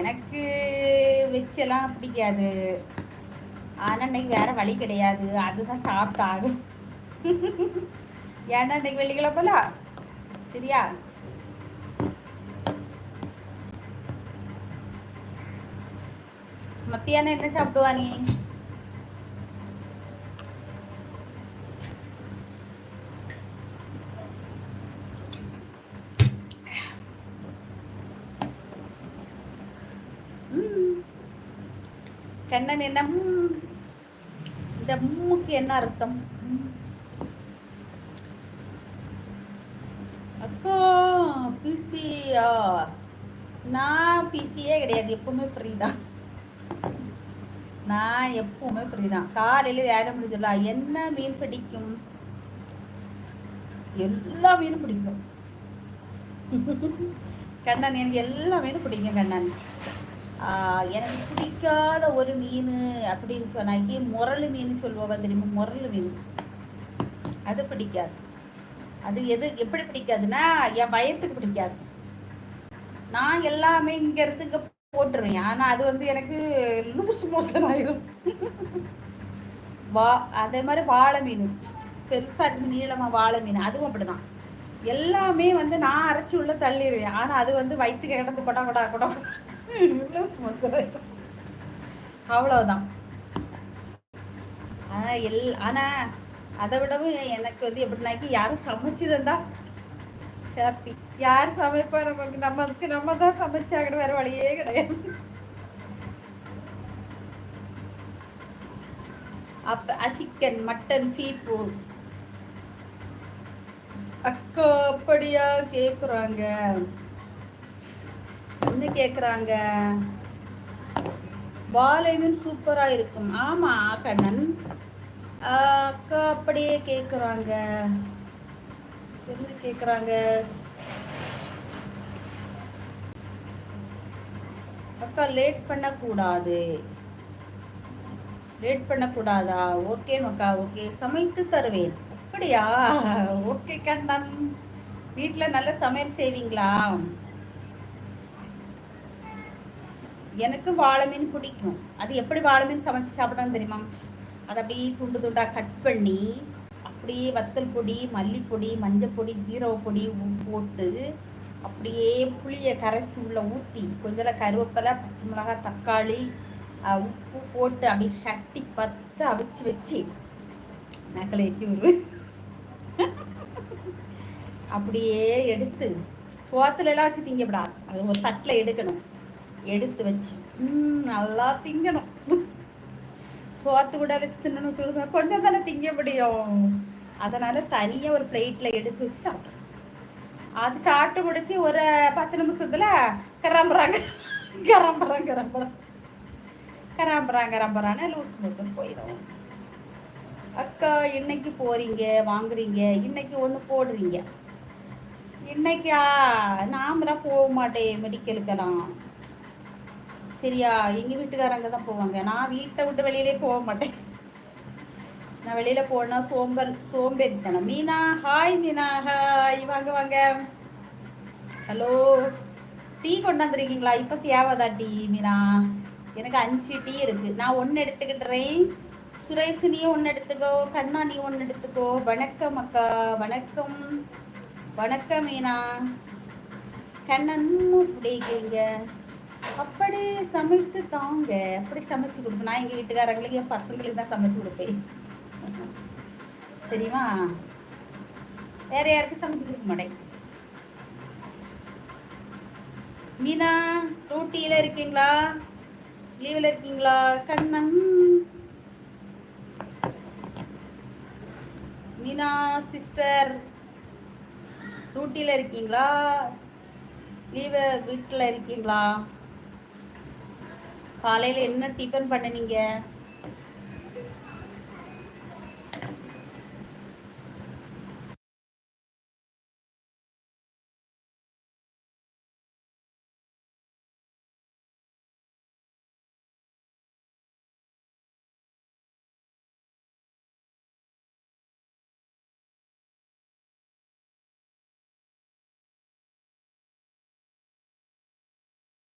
எனக்கு வச்செல்லாம் பிடிக்காது. ஆனால் இன்னைக்கு வேற வழி கிடையாது. அதுதான் சாப்பிட்டாகும் ஏன்னா இன்னைக்கு வெள்ளிக்கிழப்பல சரியா? மத்தியானம் என்ன சாப்பிடுவா நீ? கண்ணன் என்ன இந்த மூக்கு என்ன அர்த்தம்? அக்கா பிசியா நான் பிசியே கிடையாது எப்பவுமே ஃப்ரீ தான் நான் எப்பவுமே ஃப்ரீ தான் காலையில் வேலை முடிஞ்சிடலாம் என்ன மீன் பிடிக்கும்? எல்லா மீனும் பிடிக்கும். கண்ணன் எனக்கு எல்லா மீனும் பிடிக்கும் கண்ணன். எனக்கு பிடிக்காத ஒரு மீன் அப்படின்னு சொன்னாக்கி முரளு மீன் சொல்லுவாங்க தெரியுமா? முரளு மீன். அது பிடிக்காது. அது எது எப்படி பிடிக்காதுன்னா என் வயத்துக்கு பிடிக்காது. நான் எல்லாமே இங்க இருந்து இங்க போட்டுருவேன். ஆனா அது வந்து எனக்கு லூஸ் மோஷன் ஆயிரும் வா அதே மாதிரி வாழை மீன். பெருசா இருக்கு நீளமா வாழை மீன். அதுவும் அப்படிதான். எல்லாமே வந்து நான் அரைச்சி உள்ள தள்ளிடுவேன். ஆனால் அது வந்து வயிற்று கிடந்து கொடா படா கூட. அவ்வளவுதான். ஆனா எல் ஆனா அதை விடவும் எனக்கு வந்து எப்படின்னாக்கி யாரும் சமைச்சு தந்தா ஹாப்பி யார் சமைப்பா நமக்கு? நமக்கு நம்ம தான் சமைச்சாகணும் வேற வழியே கிடையாது. அப்ப சிக்கன் மட்டன் பீப்பு. அக்கா அப்படியா கேக்குறாங்க. என்ன கேட்குறாங்க வாழை சூப்பராக இருக்கும். ஆமாம் கண்ணன். அக்கா அப்படியே கேட்குறாங்க என்ன கேட்குறாங்க அக்கா லேட் பண்ணக்கூடாது. லேட் பண்ணக்கூடாதா? ஓகே மக்கா ஓகே. சமைத்து தருவேன். அப்படியா? ஓகே கண்ணன். வீட்டில் நல்ல சமையல் செய்வீங்களா? எனக்கு வாழை மீன் பிடிக்கும். அது எப்படி வாழை மீன் சமைச்சு சாப்பிடணும் தெரியுமா? அதை அப்படியே துண்டு துண்டாக கட் பண்ணி அப்படியே வத்தல் பொடி மல்லிப்பொடி மஞ்சப்பொடி ஜீரகப்பொடி உப்பு போட்டு அப்படியே புளியை கரைச்சி உள்ளே ஊற்றி கொஞ்சம் கருவேப்பிலை பச்சை மிளகாய் தக்காளி உப்பு போட்டு அப்படியே சட்டி பத்து அவிச்சு வச்சு நக்கலை வச்சு ஒரு அப்படியே எடுத்து சோத்துலலாம் வச்சு திங்கப்படாது. அது ஒரு தட்டில் எடுக்கணும். எடுத்து வச்சு. ம், நல்லா திங்கணும். சோத்து கூட வச்சு தின்னணும் சொல்லுங்க. கொஞ்சம் தானே திங்க முடியும். அதனால தனியா ஒரு பிளேட்ல எடுத்து வச்சு சாப்பிட்றோம் அது சாப்பிட்டு முடிச்சு ஒரு பத்து நிமிஷத்துல கிளம்புறாங்க கிளம்புறாங்க கிளம்புறாங்க கிளம்புறாங்க கிளம்புறான்னு லூஸ் மோசம் போயிடும். அக்கா இன்னைக்கு போறீங்க? வாங்குறீங்க? இன்னைக்கு ஒன்று போடுறீங்க. இன்னைக்கா? நாமலாம் போக மாட்டேன். மெடிக்கலுக்கெல்லாம் சரியா? எங்கள் வீட்டுக்காரங்க தான் போவாங்க. நான் வீட்டை விட்டு வெளியிலே போக மாட்டேன். நான் வெளியில் போனால் சோம்பல் சோம்பேறித்தனம். மீனா ஹாய் மீனா ஹாய் வாங்க வாங்க. ஹலோ டீ கொண்டாந்துருக்கீங்களா இப்போ தேவைதா டீ மீனா? எனக்கு அஞ்சு டீ இருக்குது நான் ஒன்று எடுத்துக்கிட்டுறேன். சுரேஷ் நீ ஒன்று எடுத்துக்கோ. கண்ணா நீ ஒன்று எடுத்துக்கோ. வணக்கம் அக்கா. வணக்கம். வணக்கம் மீனா. கண்ணன் பிடிக்கிறீங்க அப்படி சமைத்து தாங்க. அப்படி சமைச்சு கொடுப்பேன். நான் எங்கள் வீட்டுக்காரங்களுக்கு என் பசங்களுக்கு தான் சமைச்சு கொடுப்பேன். தெரியுமா? வேற யாருக்கும் சமைச்சு கொடுக்க மாட்டேன். மீனா டூட்டியில் இருக்கீங்களா? லீவில் இருக்கீங்களா? கண்ணன். மீனா சிஸ்டர் டூட்டியில் இருக்கீங்களா? லீவு வீட்டில் இருக்கீங்களா? காலையில் என்ன டிஃபன் பண்ணுனீங்க?